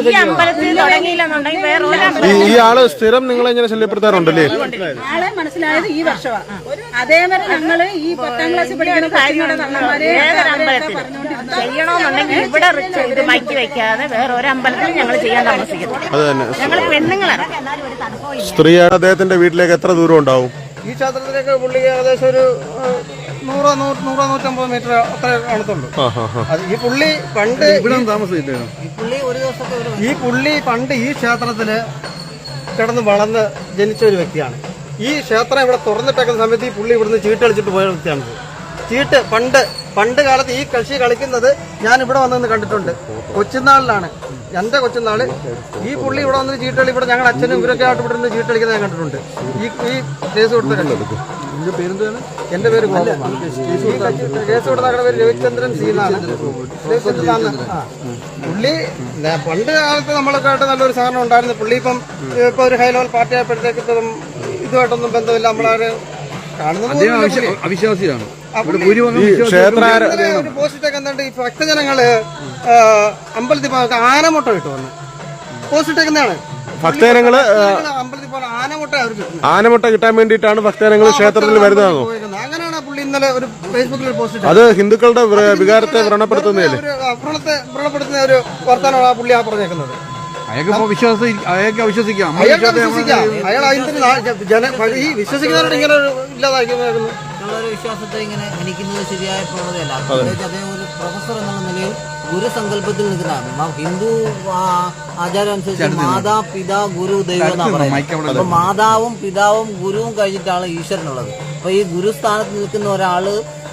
ഈ അമ്പലത്തിൽ തുടങ്ങിയില്ലെന്നുണ്ടെങ്കിൽ വേറെ ഒരു ഈ അമ്പലത്തിൽ ഈ ആൾ സ്ഥിരം നിങ്ങളെ ഇങ്ങനെ ശല്യപ്പെടുത്താറുണ്ടല്ലേ? ആളെ മനസ്സിലായത് ഈ വർഷമാണ് അതേവരെ ഞങ്ങൾ ഈ പത്താം ക്ലാസ് പഠിക്കുന്ന കാര്യങ്ങളുടെ അമ്പലത്തിൽ ചെയ്യണമെന്നുണ്ടെങ്കിൽ ഇവിടെ റിച്ച് ഇത് മാറ്റി വെക്കാതെ വേറെ ഒരു അമ്പലത്തിൽ ഞങ്ങൾ ചെയ്യാൻ താമസിക്കുന്നു അത് തന്നെ. ഞങ്ങൾ പെണ്ണുങ്ങളാണ്. സ്ത്രീയാണ് അദ്ദേഹത്തിന്റെ വീട്ടിലേക്ക് എത്ര ദൂരം ഉണ്ടാവും? ഈ ക്ഷേത്രത്തിലേക്ക് പുള്ളി ഏകദേശം ഒരു നൂറോ നൂറ് നൂറോ നൂറ്റമ്പത് മീറ്റർ അത്ര കാണത്തുള്ളൂ. അത് ഈ പുള്ളി പണ്ട് താമസിച്ചില്ലേ ഈ പുള്ളി പണ്ട് ഈ ക്ഷേത്രത്തിൽ കിടന്ന് വളർന്ന് ജനിച്ച ഒരു വ്യക്തിയാണ്. ഈ ക്ഷേത്രം ഇവിടെ തുറന്നിട്ടേക്കുന്ന സമയത്ത് ഈ പുള്ളി ഇവിടുന്ന് ചീട്ടളിച്ചിട്ട് പോയ വ്യക്തിയാണ് ചീട്ട് പണ്ട് പണ്ട് കാലത്ത് ഈ കളി കളിക്കുന്നത് ഞാൻ ഇവിടെ വന്നു കണ്ടിട്ടുണ്ട്. കൊച്ചുനാളിലാണ്. എന്റെ കൊച്ചുനാൾ ഈ പുള്ളി ഇവിടെ വന്ന് ചീട്ട് കളി ഇവിടെ ഞങ്ങളുടെ അച്ഛനും ഇവരൊക്കെ ആയിട്ട് ഇവിടെ നിന്ന് ചീട്ട് കളിക്കുന്നത് ഞാൻ കണ്ടിട്ടുണ്ട്. ഈ ഈ കേസ് കൊടുത്ത കളി എന്റെ പേര് കേസ് കൊടുത്ത ആളുടെ പേര് രവിചന്ദ്രൻ സീനാണ്. പുള്ളി പണ്ട് കാലത്ത് നമ്മളൊക്കെ ആയിട്ട് നല്ലൊരു സാധനം ഉണ്ടായിരുന്നു. പുള്ളി ഇപ്പം ഇപ്പൊ ഒരു ഹൈ ലെവൽ പാർട്ടി ആയപ്പോഴത്തേക്ക് ഇതുമായിട്ടൊന്നും ബന്ധമില്ല. നമ്മളാരെ. അവിശ്വാസിയാണ്. ഈ ഒരു എന്തുണ്ട് ഭക്തജനങ്ങൾ അമ്പലത്തിൽ ആനമുട്ട ഇട്ടു വന്ന്. പോസ്റ്റ് ഇട്ടേക്കുന്നതാണ്. ഭക്തജനങ്ങൾ ആനമുട്ട ആനമുട്ട കിട്ടാൻ വേണ്ടിട്ടാണ് ഭക്തജനങ്ങൾ ക്ഷേത്രത്തിൽ വരുന്നതാണോ. അങ്ങനെയാണ് പുള്ളി ഇന്നലെ ഒരു ഫേസ്ബുക്കിൽ ഒരു പോസ്റ്റ് ഇട്ടത്. അത് ഹിന്ദുക്കളുടെ വികാരത്തെ വ്രണപ്പെടുത്തുന്നതല്ലേ? വ്രണത്തെ വ്രണപ്പെടുത്തുന്ന ഒരു വർത്തമാനമാണ് ആ പുള്ളി ആ പറഞ്ഞേക്കുന്നത്. അയാൾക്ക് വിശ്വാസം അയാൾക്ക് അവിശ്വസിക്കാം. നമ്മുടെ അയാൾക്ക് വിശ്വസിക്കാം അയാൾ അതിന്റെ ജന ഈ വിശ്വസിക്കുന്നവരുടെ ഇങ്ങനെ ഒരു ഇല്ലാതാക്കുന്നു ഉള്ളൊരു വിശ്വാസത്തെ ഇങ്ങനെ ഹനിക്കുന്നത് ശരിയായ പ്രവണതയല്ല. അദ്ദേഹം ഒരു പ്രൊഫസർ എന്നുള്ള നിലയിൽ ഗുരുസങ്കല്പത്തിൽ നിൽക്കുന്ന മ- ഹിന്ദു ആചാരം അനുസരിച്ച് മാതാ പിതാ ഗുരു ദൈവം എന്നാണ് പറയുന്നത്. അപ്പൊ മാതാവും പിതാവും ഗുരുവും കഴിഞ്ഞിട്ടാണ് ഈശ്വരനുള്ളത്. അപ്പൊ ഈ ഗുരുസ്ഥാനത്ത് നിൽക്കുന്ന ഒരാൾ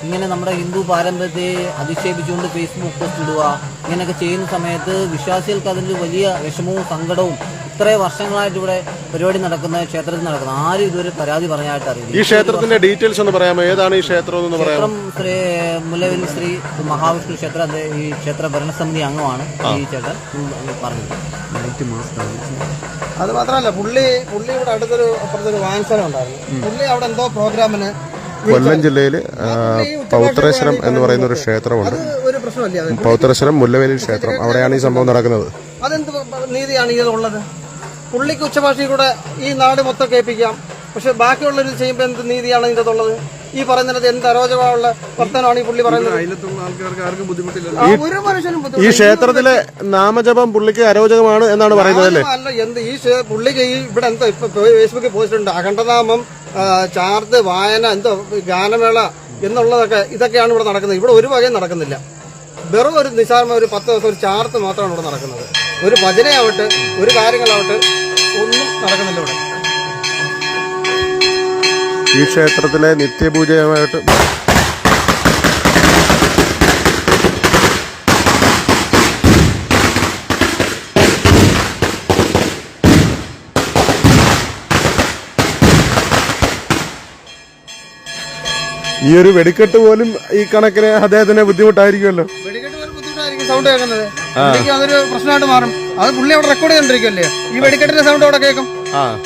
ഇങ്ങനെ നമ്മുടെ ഹിന്ദു പാരമ്പര്യത്തെ അധിക്ഷേപിച്ചുകൊണ്ട് ഫേസ്ബുക്ക് പോസ്റ്റ് ഇടുക ഇങ്ങനെയൊക്കെ ചെയ്യുന്ന സമയത്ത് വിശ്വാസികൾക്ക് അതിൽ വലിയ വിഷമവും സങ്കടവും ഇത്രയും വർഷങ്ങളായിട്ട് ഇവിടെ പരിപാടി നടക്കുന്ന ക്ഷേത്രത്തിൽ നടക്കുന്ന ആരും ഇതുവരെ പരാതി പറയാനായിട്ട് അറിയില്ല. ഈ ക്ഷേത്രത്തിന്റെ ഡീറ്റെയിൽസ് ഒന്ന് പറയാമോ? ഏതാണ് ഈ ക്ഷേത്രം എന്ന് പറയാം ശ്രീ മുല്ലവൽ ശ്രീ മഹാവിഷ്ണു ക്ഷേത്ര ഈ ക്ഷേത്ര ഭരണസമിതി അംഗമാണ് ഈ ചേട്ടൻ. പറഞ്ഞത് അത് മാത്രല്ല പുള്ളി പുള്ളി ഇവിടെ അടുത്തൊരു അപ്പുറത്തൊരു വാൻസനം ഉണ്ടായിരുന്നു. പുള്ളി അവിടെ എന്തോ പ്രോഗ്രാമിന് കൊല്ലം ജില്ലയിൽ പൗത്രേശ്വരം എന്ന് പറയുന്ന ഒരു ക്ഷേത്രമുണ്ട്. ഒരു പ്രശ്നമല്ലേ. അത് പൗത്രേശ്വരം മുല്ലവേലി ക്ഷേത്രം. അവിടെയാണ് ഈ സംഭവം നടക്കുന്നത്. അതെന്ത് നീതിയാണ് ഇതിലുള്ളത്? പുള്ളിക്ക് ഉച്ചഭാഷയിൽ കൂടെ ഈ നാട് മൊത്തം കേൾപ്പിക്കാം. പക്ഷെ ബാക്കിയുള്ളവർ ചെയ്യുമ്പോൾ എന്ത് നീതിയാണ് ഇതിന്റെ ഉള്ളത് ഈ പറയുന്നത് എന്ത് അരോചകമുള്ള വർത്തനമാണ് ഈ പുള്ളി പറയുന്നത്? ഒരു മനുഷ്യനും ഈ ക്ഷേത്രത്തിലെ നാമജപം പുള്ളിക്ക് അരോചകമാണ് എന്നാണ് പറയുന്നത് അല്ലേ? അല്ല എന്ത് ഈ പുള്ളിക്ക് ഈ ഇവിടെ എന്തോ ഇപ്പൊ ഫേസ്ബുക്കിൽ പോസ്റ്റ് ഉണ്ട് അഖണ്ഡനാമം ചാർജ് ചാർത്ത് വായന എന്തോ ഗാനമേള എന്നുള്ളതൊക്കെ ഇതൊക്കെയാണ് ഇവിടെ നടക്കുന്നത്. ഇവിടെ ഒരു വകയും നടക്കുന്നില്ല. വെറും ഒരു നിസാരമായ ഒരു പത്ത് ദിവസം ഒരു ചാർത്ത് മാത്രമാണ് ഇവിടെ നടക്കുന്നത്. ഒരു ഭജനയാവട്ടെ ഒരു കാര്യങ്ങളാവട്ടെ ഒന്നും നടക്കുന്നില്ല ഇവിടെ. ഈ ക്ഷേത്രത്തിലെ നിത്യപൂജയുമായിട്ട് ഈ ഒരു വെടിക്കെട്ട് പോലും ഈ കണക്കിന് അദ്ദേഹത്തിന് ബുദ്ധിമുട്ടായിരിക്കുമല്ലോ? വെടിക്കെട്ട് ഒരു ബുദ്ധിമുട്ടായിരിക്കും സൗണ്ട് കേൾക്കുന്നത്. അതൊരു പ്രശ്നമായിട്ട് മാറും. അത് പുള്ളി അവിടെ റെക്കോർഡ് ചെയ്തോണ്ടിരിക്കുമല്ലേ ഈ വെടിക്കെട്ടിന്റെ സൗണ്ട് അവിടെ കേൾക്കും.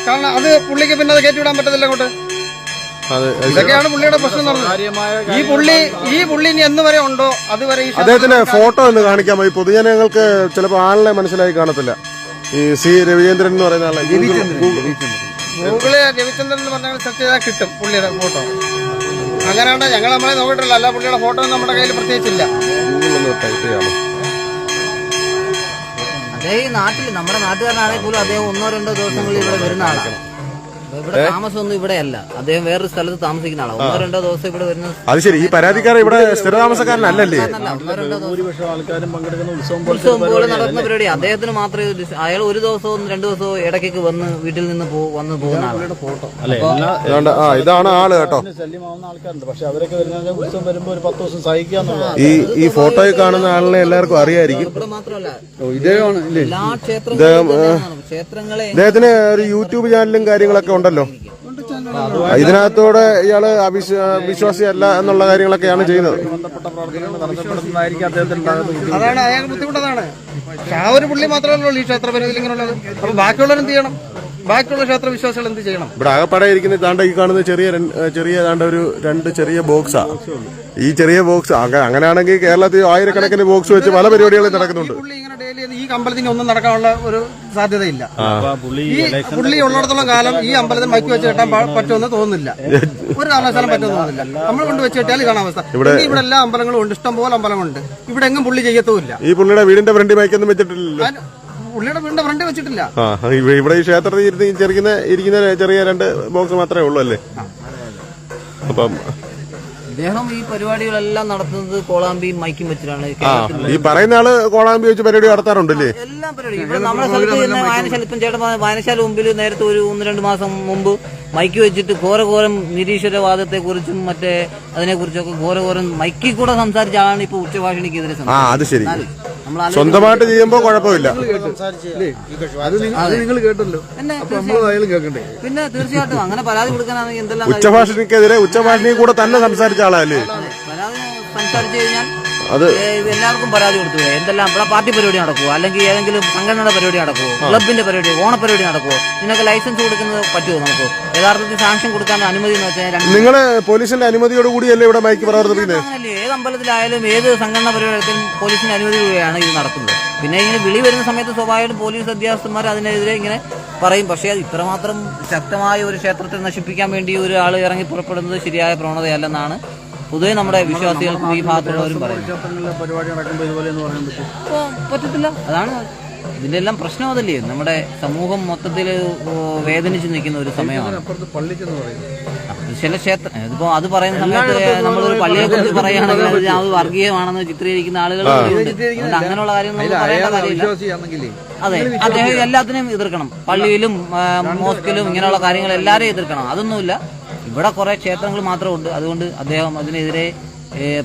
കാരണം അത് പുള്ളിക്ക് പിന്നെ അത് കയറ്റി വിടാൻ പറ്റത്തില്ല അങ്ങോട്ട്. ഇതൊക്കെയാണ് പുള്ളിയുടെ പ്രശ്നം എന്ന് ഈ പുള്ളി ഈ പുള്ളി ഇനി എന്ന് വരെ ഉണ്ടോ അതുവരെ ഈ അദ്ദേഹത്തിന്റെ ഫോട്ടോ ഒന്ന് കാണിക്കാമോ ഈ പൊതുജനങ്ങൾക്ക് ചിലപ്പോൾ ആളിനെ മനസ്സിലായി കാണത്തില്ല. ഈ സി രവിചന്ദ്രൻ എന്ന് പറയുന്ന ആളെ. ഗൂഗിൾ- ഗൂഗിൾ രവിചന്ദ്രൻ എന്ന് പറഞ്ഞാൽ സെർച്ച് ചെയ്താൽ കിട്ടും പുള്ളിയുടെ ഫോട്ടോ. അങ്ങനെയാണ് ഞങ്ങൾ നമ്മളെ നോക്കിയിട്ടില്ല അല്ല പുള്ളിയുടെ ഫോട്ടോ നമ്മുടെ കയ്യിൽ പ്രത്യേകിച്ചില്ല. അതേ ടൈപ്പ് ചെയ്യാമോ അദ്ദേഹം ഈ നാട്ടിൽ നമ്മുടെ നാട്ടുകാരനാണെങ്കിൽ പോലും അദ്ദേഹം ഒന്നോ രണ്ടോ ദിവസങ്ങളിൽ ഇവിടെ വരുന്ന ആളാണ്. ഇവിടെ താമസമൊന്നും ഇവിടെയല്ല. അദ്ദേഹം വേറൊരു സ്ഥലത്ത് താമസിക്കുന്ന ആളാണ് ഒന്നോ രണ്ടോ ദിവസം ഇവിടെ വരുന്ന അത് ശരി. ഈ പരാതിക്കാരൻ ഇവിടെ സ്ഥിര താമസക്കാരനല്ലേ ഭൂരിപക്ഷം ആൾക്കാരും പങ്കെടുക്കുന്ന ഉത്സവം ഉത്സവം പോലെ നടക്കുന്ന പരിപാടി. അദ്ദേഹത്തിന് മാത്രമേ അയാൾ ഒരു ദിവസവും രണ്ടു ദിവസവും ഇടയ്ക്കൊക്കെ വന്ന് വീട്ടിൽ നിന്ന് പോ- വന്ന് പോകുന്ന ആളാണ് അല്ലെ? എല്ലാ അതുകൊണ്ട് ആ ഇതാണ് ആൾ കേട്ടോ. ശല്യമാവുന്ന ആൾക്കാരുണ്ട്. പക്ഷെ അവരൊക്കെ വരുന്ന ഉത്സവം വരുമ്പോ ഒരു പത്ത് ദിവസം സഹിക്കാന്നുള്ളത് ഈ ഈ ഫോട്ടോയിൽ കാണുന്ന ആളിനെ എല്ലാവർക്കും അറിയായിരിക്കും. ഇവിടെ മാത്രമല്ല. ഇദ്ദേഹമാണ് ഇല്ലേ? എല്ലാ ക്ഷേത്രങ്ങളിലും അദ്ദേഹത്തിന് ഒരു യൂട്യൂബ് ചാനലും കാര്യങ്ങളൊക്കെ ഉണ്ടല്ലോ. ഇതിനകത്തൂടെ ഇയാൾ വിശ്വാസി അല്ല എന്നുള്ള കാര്യങ്ങളൊക്കെയാണ് ചെയ്യുന്നത്. അതാണ് അയാൾക്ക് ബുദ്ധിമുട്ടതാണ്. ആ ഒരു പുള്ളി മാത്രമല്ല ഈ ക്ഷേത്ര പരിധിയിൽ ഇങ്ങനെയുള്ളത്. അപ്പൊ ബാക്കിയുള്ളവരെന്ത് ചെയ്യണം? ബാക്കിയുള്ള ക്ഷേത്ര വിശ്വാസികൾ എന്ത് ചെയ്യണം? ഇവിടെ ആകപ്പാടെ ഇരിക്കുന്ന താണ്ട ഈ കാണുന്ന ചെറിയ ചെറിയ താണ്ട ഒരു രണ്ട് ചെറിയ ബോക്സാ. ഈ ചെറിയ ബോക്സ് അങ്ങനെയാണെങ്കിൽ കേരളത്തിൽ ആയിരക്കണക്കിന് ബോക്സ് വെച്ച് പല പരിപാടികളും നടക്കുന്നുണ്ട്. ഈ ഇങ്ങനെ ഡെയിലി ഈ അമ്പലത്തിന് ഒന്നും നടക്കാനുള്ള ഒരു സാധ്യതയില്ല. പുള്ളി ഉള്ളിടത്തോളം കാലം ഈ അമ്പലത്തിൽ മൈക്ക് വെച്ച് കെട്ടാൻ പറ്റുമെന്ന് തോന്നുന്നില്ല. ഒരു കാരണവശാലും പറ്റുമെന്ന് തോന്നുന്നില്ല. നമ്മൾ കൊണ്ട് വെച്ച് കെട്ടിയാൽ ഇതാണ് അവസ്ഥ ഇവിടെ ഇവിടെ എല്ലാ അമ്പലങ്ങളും ഉണ്ട്. ഇഷ്ടം പോലെ അമ്പലങ്ങളുണ്ട്. ഇവിടെ എങ്ങും പുള്ളി ചെയ്യത്തുമില്ല. ഈ പുള്ളിയുടെ വീടിന്റെ ഫ്രണ്ടിൽ മൈക്കൊന്നും വെച്ചിട്ടില്ലല്ലോ. പുള്ളിയുടെ വീടിന്റെ ഫ്രണ്ട് വെച്ചിട്ടില്ല. ആ ഇവ- ഇവിടെ ഈ ക്ഷേത്രത്തിൽ ഇരുന്ന് ചെറിയ ഇരിക്കുന്ന ചെറിയ രണ്ട് ബോക്സ് മാത്രമേ ഉള്ളൂ അല്ലേ അപ്പം അദ്ദേഹം ഈ പരിപാടികളെല്ലാം നടത്തുന്നത് കോളാമ്പിയും മൈക്കും വെച്ചിട്ടാണ്. ഈ പറയുന്ന ആൾ കോളാമ്പി വെച്ച് പരിപാടി നടത്താറുണ്ടല്ലേ എല്ലാം പരിപാടി. ഇവിടെ നമ്മുടെ സ്ഥലത്ത് തന്നെ വായനശാല ഇപ്പം ചേട്ടൻ വായനശാല മുമ്പിൽ നേരത്തെ ഒരു ഒന്ന് രണ്ട് മാസം മുമ്പ് മൈക്ക് വെച്ചിട്ട് ഘോരഘോരം നിരീശ്വരവാദത്തെ കുറിച്ചും മറ്റേ അതിനെ കുറിച്ചൊക്കെ ഘോരഘോരം മൈക്കിൽ കൂടെ സംസാരിച്ച ആളാണ് ഇപ്പൊ ഉച്ചഭാഷണിക്കെതിരെ ആ അത് ശരി. നമ്മൾ സ്വന്തമായിട്ട് ചെയ്യുമ്പോ കുഴപ്പമില്ല. അത് നിങ്ങൾ അത്. നിങ്ങൾ കേട്ടല്ലോ പിന്നെ കേൾക്കണ്ടേ? തീർച്ചയായിട്ടും. അങ്ങനെ പരാതി കൊടുക്കാനാണെങ്കിൽ എന്തെല്ലാം ഉച്ചഭാഷണിക്കെതിരെ ഉച്ചഭാഷണിയിൽ കൂടെ തന്നെ സംസാരിച്ച ആളല്ലേ പരാതി സംസാരിച്ചു കഴിഞ്ഞാൽ അത് എല്ലാവർക്കും പരാതി കൊടുത്തു. എന്തെല്ലാം ഇവിടെ പാർട്ടി പരിപാടി നടക്കുവോ? അല്ലെങ്കിൽ ഏതെങ്കിലും സംഘടനയുടെ പരിപാടി നടക്കുവോ? ക്ലബിന്റെ പരിപാടി ഓണ പരിപാടി നടക്കുവോ? ഇതിനൊക്കെ ലൈസൻസ് കൊടുക്കുന്നത് പറ്റുമോ നമുക്ക്? യഥാർത്ഥത്തിൽ സാങ്ഷൻ കൊടുക്കാൻ അനുമതി എന്ന് വെച്ചാൽ നിങ്ങൾ പോലീസിന്റെ അനുമതിയോട് കൂടിയല്ലേ ഇവിടെ മൈക്ക് പ്രവർത്തിക്കുന്നത്? ഏത് അമ്പലത്തിലായാലും ഏത് സംഘടന പരിപാടിയിലും പോലീസിന്റെ അനുമതി കൂടിയാണ് ഇത് നടക്കുന്നത്. പിന്നെ ഇങ്ങനെ വിളി വരുന്ന സമയത്ത് സ്വാഭാവികമായിട്ടും പോലീസ് ഉദ്യോഗസ്ഥന്മാർ അതിനെതിരെ ഇങ്ങനെ പറയും. പക്ഷേ അത് ഇത്രമാത്രം ശക്തമായ ഒരു ക്ഷേത്രത്തെ നശിപ്പിക്കാൻ വേണ്ടി ഒരാൾ ഇറങ്ങി പുറപ്പെടുന്നത് ശരിയായ പ്രവണതയല്ലെന്നാണ് പൊതുവെ നമ്മുടെ വിശ്വാസികൾക്കും ഈ ഭാഗത്തുള്ളവരും പറയുന്നത് ക്ഷേത്രങ്ങളിലെ പരിപാടി നടക്കുമ്പോൾ ഇതുപോലെ എന്ന് പറയാൻ പറ്റും പറ്റത്തില്ല. അതാണ് ഇതിന്റെ എല്ലാം പ്രശ്നം അതല്ലേ? നമ്മുടെ സമൂഹം മൊത്തത്തിൽ വേദനിച്ച് നിൽക്കുന്ന ഒരു സമയമാണ്. ചില ക്ഷേത്രം ഇതിപ്പോ അത് പറയുന്ന സമയത്ത് നമ്മളൊരു പള്ളിയെ കുറിച്ച് പറയുകയാണെങ്കിൽ അത് വർഗീയമാണെന്ന് ചിത്രീകരിക്കുന്ന ആളുകൾ അങ്ങനെയുള്ള കാര്യങ്ങൾ അതെ അദ്ദേഹം എല്ലാത്തിനെയും എതിർക്കണം. പള്ളിയിലും മോസ്കിലും ഇങ്ങനെയുള്ള കാര്യങ്ങൾ എല്ലാവരെയും എതിർക്കണം. അതൊന്നുമില്ല. ഇവിടെ കുറെ ക്ഷേത്രങ്ങൾ മാത്രമുണ്ട് അതുകൊണ്ട് അദ്ദേഹം അതിനെതിരെ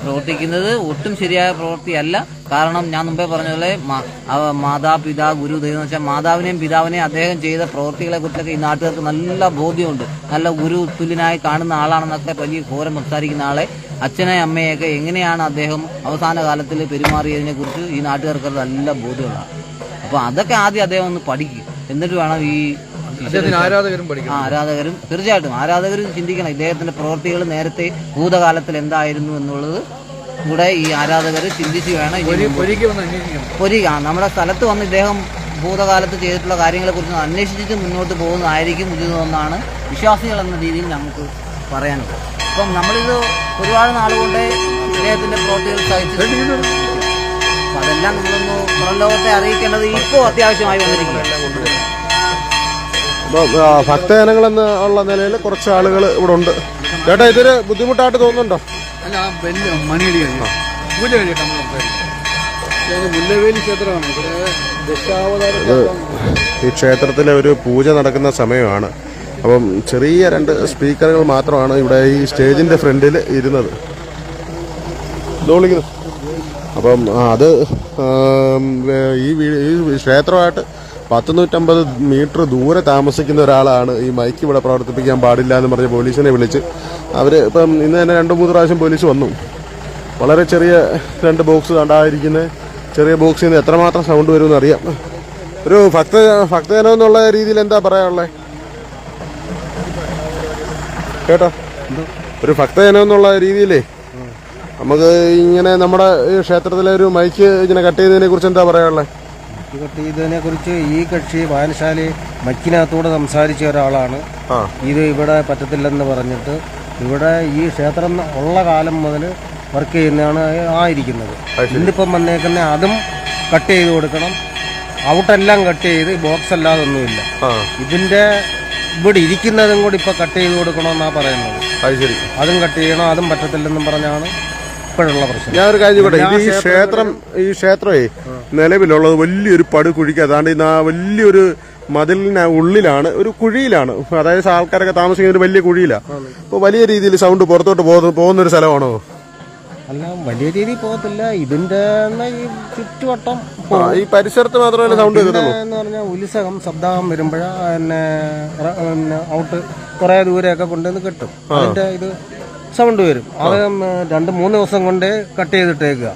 പ്രവർത്തിക്കുന്നത് ഒട്ടും ശരിയായ പ്രവൃത്തിയല്ല. കാരണം ഞാൻ മുമ്പേ പറഞ്ഞ പോലെ മാതാ പിതാ മാതാപിതാ ഗുരു ദൈവം വെച്ചാൽ മാതാവിനെയും പിതാവിനെയും അദ്ദേഹം ചെയ്ത പ്രവൃത്തികളെ കുറിച്ചൊക്കെ ഈ നാട്ടുകാർക്ക് നല്ല ബോധ്യമുണ്ട്. നല്ല ഗുരു തുല്യനായി കാണുന്ന ആളാണെന്നൊക്കെ വലിയ ഘോരം സംസാരിക്കുന്ന ആളെ അച്ഛനെ അമ്മയൊക്കെ എങ്ങനെയാണ് അദ്ദേഹം അവസാന കാലത്തിൽ പെരുമാറിയതിനെ കുറിച്ച് ഈ നാട്ടുകാർക്ക് നല്ല ബോധ്യമുള്ളതാണ് അപ്പൊ അതൊക്കെ ആദ്യം അദ്ദേഹം ഒന്ന് പഠിക്കും. എന്നിട്ട് വേണം ഈ ആരാധകരും ആരാധകരും തീർച്ചയായിട്ടും. ആരാധകരും ചിന്തിക്കണം. ഇദ്ദേഹത്തിന്റെ പ്രവൃത്തികൾ നേരത്തെ ഭൂതകാലത്തിൽ എന്തായിരുന്നു എന്നുള്ളത് കൂടെ ഈ ആരാധകർ ചിന്തിച്ച് വേണം ആ, നമ്മുടെ സ്ഥലത്ത് വന്ന് ഇദ്ദേഹം ഭൂതകാലത്ത് ചെയ്തിട്ടുള്ള കാര്യങ്ങളെ കുറിച്ച് അന്വേഷിച്ചിട്ട് മുന്നോട്ട് പോകുന്നതായിരിക്കും ഉചിതമെന്നാണ് വിശ്വാസികൾ എന്ന രീതിയിൽ നമുക്ക് പറയാനുള്ളത്. അപ്പം നമ്മളിത് ഒരുപാട് നാളുകൊണ്ട് ഇദ്ദേഹത്തിന്റെ പ്രവൃത്തികൾ സഹിച്ചു അപ്പൊ അതെല്ലാം നമ്മളൊന്ന് പുറം ലോകത്തെ അറിയിക്കേണ്ടത് ഇപ്പോൾ അത്യാവശ്യമായി വന്നിരിക്കുകയാണ്. അപ്പൊ ഭക്തജനങ്ങളെന്ന് ഉള്ള നിലയിൽ കുറച്ച് ആളുകൾ ഇവിടെ ഉണ്ട്. ചേട്ടാ ഇതൊരു ബുദ്ധിമുട്ടായിട്ട് തോന്നുന്നുണ്ടോ? അല്ല മണിയടി പൂജ മുല്ലവേലി ക്ഷേത്രമാണ്. ഇവിടെ ദശാവതാര ഈ ക്ഷേത്രത്തിലെ ഒരു പൂജ നടക്കുന്ന സമയമാണ്. അപ്പം ചെറിയ രണ്ട് സ്പീക്കറുകൾ മാത്രമാണ് ഇവിടെ ഈ സ്റ്റേജിന്റെ ഫ്രണ്ടിൽ ഇരുന്നത്. അപ്പം അത് ഈ ക്ഷേത്രമായിട്ട് പത്ത് നൂറ്റമ്പത് മീറ്റർ ദൂരെ താമസിക്കുന്ന ഒരാളാണ് ഈ മൈക്ക് ഇവിടെ പ്രവർത്തിപ്പിക്കാൻ പാടില്ല എന്ന് പറഞ്ഞ് പോലീസിനെ വിളിച്ച്. അവർ ഇപ്പം ഇന്ന് തന്നെ രണ്ട് മൂന്ന് പ്രാവശ്യം പോലീസ് വന്നു. വളരെ ചെറിയ രണ്ട് ബോക്സ് കണ്ടായിരിക്കുന്ന. ചെറിയ ബോക്സിൽ നിന്ന് എത്രമാത്രം സൗണ്ട് വരുമെന്ന് അറിയാം. ഒരു ഭക്ത ഭക്തജനം എന്നുള്ള രീതിയിൽ എന്താ പറയാനുള്ളത് കേട്ടോ? ഒരു ഭക്തജനം എന്നുള്ള രീതിയിലേ. നമുക്ക് ഇങ്ങനെ നമ്മുടെ ക്ഷേത്രത്തിലെ ഒരു മൈക്ക് ഇങ്ങനെ കട്ട് ചെയ്തതിനെ കുറിച്ച് എന്താ പറയാനുള്ളത് ഇതിനെ കുറിച്ച് ഈ കക്ഷി വായനശാലയിൽ മക്കിനകത്തൂടെ സംസാരിച്ച ഒരാളാണ്. ഇത് ഇവിടെ പറ്റത്തില്ലെന്ന് പറഞ്ഞിട്ട് ഇവിടെ ഈ ക്ഷേത്രം ഉള്ള കാലം മുതൽ വർക്ക് ചെയ്യുന്നതാണ് ആയിരിക്കുന്നത്. ഇന്നിപ്പം വന്നേക്കുന്ന അതും കട്ട് ചെയ്ത് കൊടുക്കണം. ഔട്ടെല്ലാം കട്ട് ചെയ്ത് ബോക്സ് അല്ലാതൊന്നുമില്ല. ഒന്നുമില്ല ഇതിന്റെ ഇവിടെ ഇരിക്കുന്നതും കൂടി ഇപ്പൊ കട്ട് ചെയ്ത് കൊടുക്കണമെന്നാ പറയുന്നത്. അതും കട്ട് ചെയ്യണം അതും പറ്റത്തില്ലെന്നും പറഞ്ഞാണ്. ഇപ്പോഴുള്ള പ്രശ്നം. ഞാൻ ഒരു കാര്യം പറയാം ഇത് ഈ ക്ഷേത്രം ഈ ക്ഷേത്രമേ നിലവിലുള്ളത് വലിയൊരു പടു കുഴിക്ക്. അതാണ്ട് ഇന്ന് ആ വലിയൊരു മതിലിന് ഉള്ളിലാണ് ഒരു കുഴിയിലാണ്. അതായത് ആൾക്കാരൊക്കെ താമസിക്കുന്ന ഒരു വലിയ കുഴിയിലാണ് അപ്പോൾ വലിയ രീതിയിൽ സൗണ്ട് പുറത്തോട്ട് പോകുന്ന ഒരു സ്ഥലമാണോ? അല്ല വലിയ രീതിയിൽ പോകത്തില്ല. ഇതിന്റെ ചുറ്റുവട്ടം ഈ പരിസരത്ത് മാത്രമേ സൗണ്ട് എന്ന് പറഞ്ഞാൽ ഉത്സവം ശബ്ദം വരുമ്പോഴാ പിന്നെ ഔട്ട് കുറെ ദൂരെയൊക്കെ കൊണ്ടുവന്ന് കെട്ടും. അതിന്റെ ഇത് സൗണ്ട് വരും. അത് രണ്ട് മൂന്ന് ദിവസം കൊണ്ട് കട്ട് ചെയ്തിട്ടേക്കുക.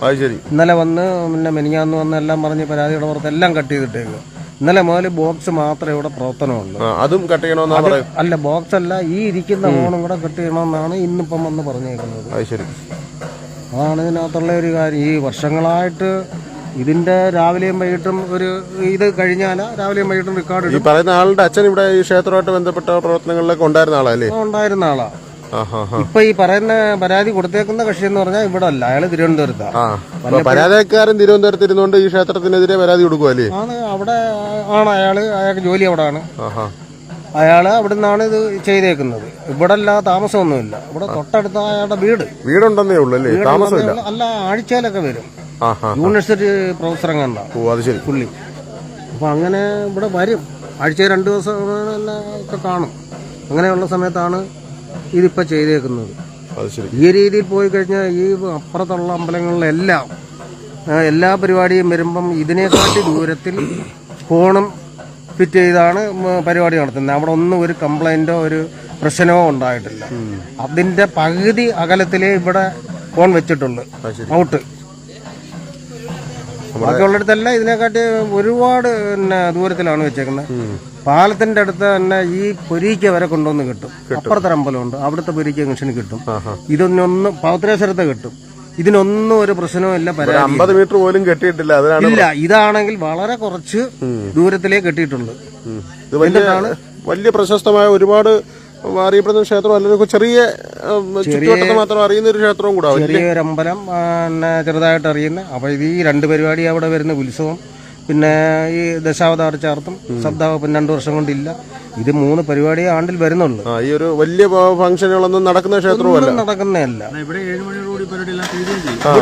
ഇന്നലെ വന്ന് പിന്നെ മെനിഞ്ഞാന്ന് വന്ന് എല്ലാം പറഞ്ഞ് പരാതിയുടെ പുറത്ത് എല്ലാം കട്ട് ചെയ്തിട്ടേക്കുക. ഇന്നലെ മുതൽ ബോക്സ് മാത്രമേ ഇവിടെ പ്രവർത്തനമുള്ളൂ. അതും കട്ട് ചെയ്യണമെന്ന് അല്ല ബോക്സ് അല്ല ഈ ഇരിക്കുന്ന ഫോണും കൂടെ കട്ട് ചെയ്യണമെന്നാണ് ഇന്നിപ്പം വന്ന് പറഞ്ഞേക്കുന്നത്. അതാണ് ഇതിനകത്തുള്ള ഒരു കാര്യം. ഈ വർഷങ്ങളായിട്ട് ഇതിന്റെ രാവിലെയും വൈകിട്ടും ഒരു ഇത് കഴിഞ്ഞാൽ രാവിലെയും വൈകിട്ടും റെക്കോർഡ് ഈ പറയുന്ന ആളുടെ അച്ഛൻ ഇവിടെ ഈ ക്ഷേത്രമായിട്ട് ബന്ധപ്പെട്ട പ്രവർത്തനങ്ങളിലൊക്കെ ഉണ്ടായിരുന്ന ആളല്ലേ ഉണ്ടായിരുന്ന ആളാ. ഇപ്പൊ ഈ പറയുന്ന പരാതി കൊടുത്തേക്കുന്ന കക്ഷി എന്ന് പറഞ്ഞാൽ ഇവിടെ അല്ല അയാൾ തിരുവനന്തപുരത്താണ് പരാതിക്കാരൻ തിരുവനന്തപുരത്ത് ഇരുന്നുകൊണ്ട് ഈ ക്ഷേത്രത്തിനെതിരെ പരാതി കൊടുക്കുമല്ലേ ആണ് അവിടെ ആണ് അയാൾ അയാൾക്ക് ജോലി അവിടെ ആണ് അയാൾ അവിടെ നിന്നാണ് ഇത് ചെയ്തേക്കുന്നത്. ഇവിടെ അല്ല താമസമൊന്നുമില്ല. ഇവിടെ തൊട്ടടുത്ത അയാളുടെ വീട്. വീടുണ്ടെന്നേ ഉള്ളൂ അല്ലേ? താമസമില്ല. അല്ല ആഴ്ചയിലൊക്കെ വരും. യൂണിവേഴ്സിറ്റി പ്രൊഫസർ കണ്ട ഓ അത് ശരി. പുള്ളി. അപ്പൊ അങ്ങനെ ഇവിടെ വരും. ആഴ്ചയിൽ രണ്ടു ദിവസം ഒക്കെ കാണും. അങ്ങനെയുള്ള സമയത്താണ് ഇതിപ്പോ ചെയ്തേക്കുന്നത്. ഈ രീതിയിൽ പോയി കഴിഞ്ഞാൽ ഈ അപ്പുറത്തുള്ള അമ്പലങ്ങളിലെല്ലാം എല്ലാ പരിപാടിയും വരുമ്പം ഇതിനെക്കാട്ടി ദൂരത്തിൽ ഫോണും ഫിറ്റ് ചെയ്താണ് പരിപാടി നടത്തുന്നത്. അവിടെ ഒന്നും ഒരു കംപ്ലൈന്റോ ഒരു പ്രശ്നമോ ഉണ്ടായിട്ടില്ല. അതിന്റെ പകുതി അകലത്തിലേ ഇവിടെ ഫോൺ വെച്ചിട്ടുള്ളൂ. ഔട്ട്. ബാക്കിയുള്ളിടത്തെല്ലാം ഇതിനെക്കാട്ടി ഒരുപാട് പിന്നെ ദൂരത്തിലാണ് വെച്ചേക്കുന്നത്. പാലത്തിന്റെ അടുത്ത് തന്നെ ഈ പൊരീക്ക വരെ കൊണ്ടുവന്ന് കിട്ടും. അപ്പുറത്തെ അമ്പലമുണ്ട്. അവിടുത്തെ പൊരീക്ക ജംഗ്ഷന് കിട്ടും. ഇതൊന്നൊന്നും പൗത്രേശ്വരത്തെ കിട്ടും. ഇതിനൊന്നും ഒരു പ്രശ്നവും ഇല്ല പരാതി അമ്പത് മീറ്റർ പോലും കെട്ടിയിട്ടില്ല. ഇല്ല ഇതാണെങ്കിൽ വളരെ കുറച്ച് ദൂരത്തിലേ കെട്ടിയിട്ടുള്ളൂ. ഇത് വലിയ പ്രശസ്തമായ ഒരുപാട് അറിയപ്പെടുന്ന ക്ഷേത്രം അല്ലെങ്കിൽ ചെറിയ മാത്രം അറിയുന്ന ഒരു ക്ഷേത്രവും കൂടെ ചെറിയ ചെറിയൊരു അമ്പലം ചെറുതായിട്ട് അറിയുന്ന അപ്പൊ ഇത് ഈ രണ്ട് പരിപാടി അവിടെ വരുന്ന ഉത്സവം പിന്നെ ഈ ദശാവതാര ചാർത്തും പിന്നെ രണ്ടു വർഷം കൊണ്ടില്ല. ഇത് മൂന്ന് പരിപാടി ആണ്ടിൽ വരുന്നുള്ളൂ. ആ ഈ ഒരു വലിയ ഫംഗ്ഷനുകളൊന്നും നടക്കുന്ന ക്ഷേത്രവും അല്ല ഒന്നും നടക്കുന്നതല്ല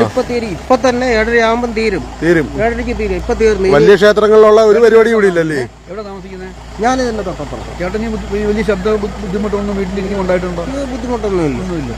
ഇപ്പൊ തീരും. ഇപ്പൊ തന്നെ ഏഴര ആകുമ്പോൾ തീരും. തീരും. ഏഴരയ്ക്ക് തീരും. ഇപ്പൊ തീർന്നു. വലിയ ക്ഷേത്രങ്ങളിലുള്ള ഒരു പരിപാടി ഇവിടെ ഇല്ലല്ലേ? എവിടെ താമസിക്കുന്നത് ഞാൻ ഇതിന്റെ തൊട്ടപ്പുറത്ത്. ചേട്ടന് ഈ വലിയ ശബ്ദ ബുദ്ധിമുട്ടൊന്നും വീട്ടിലിരിക്കും ഉണ്ടായിട്ടുണ്ടോ? ഇത് ബുദ്ധിമുട്ടൊന്നുമില്ല.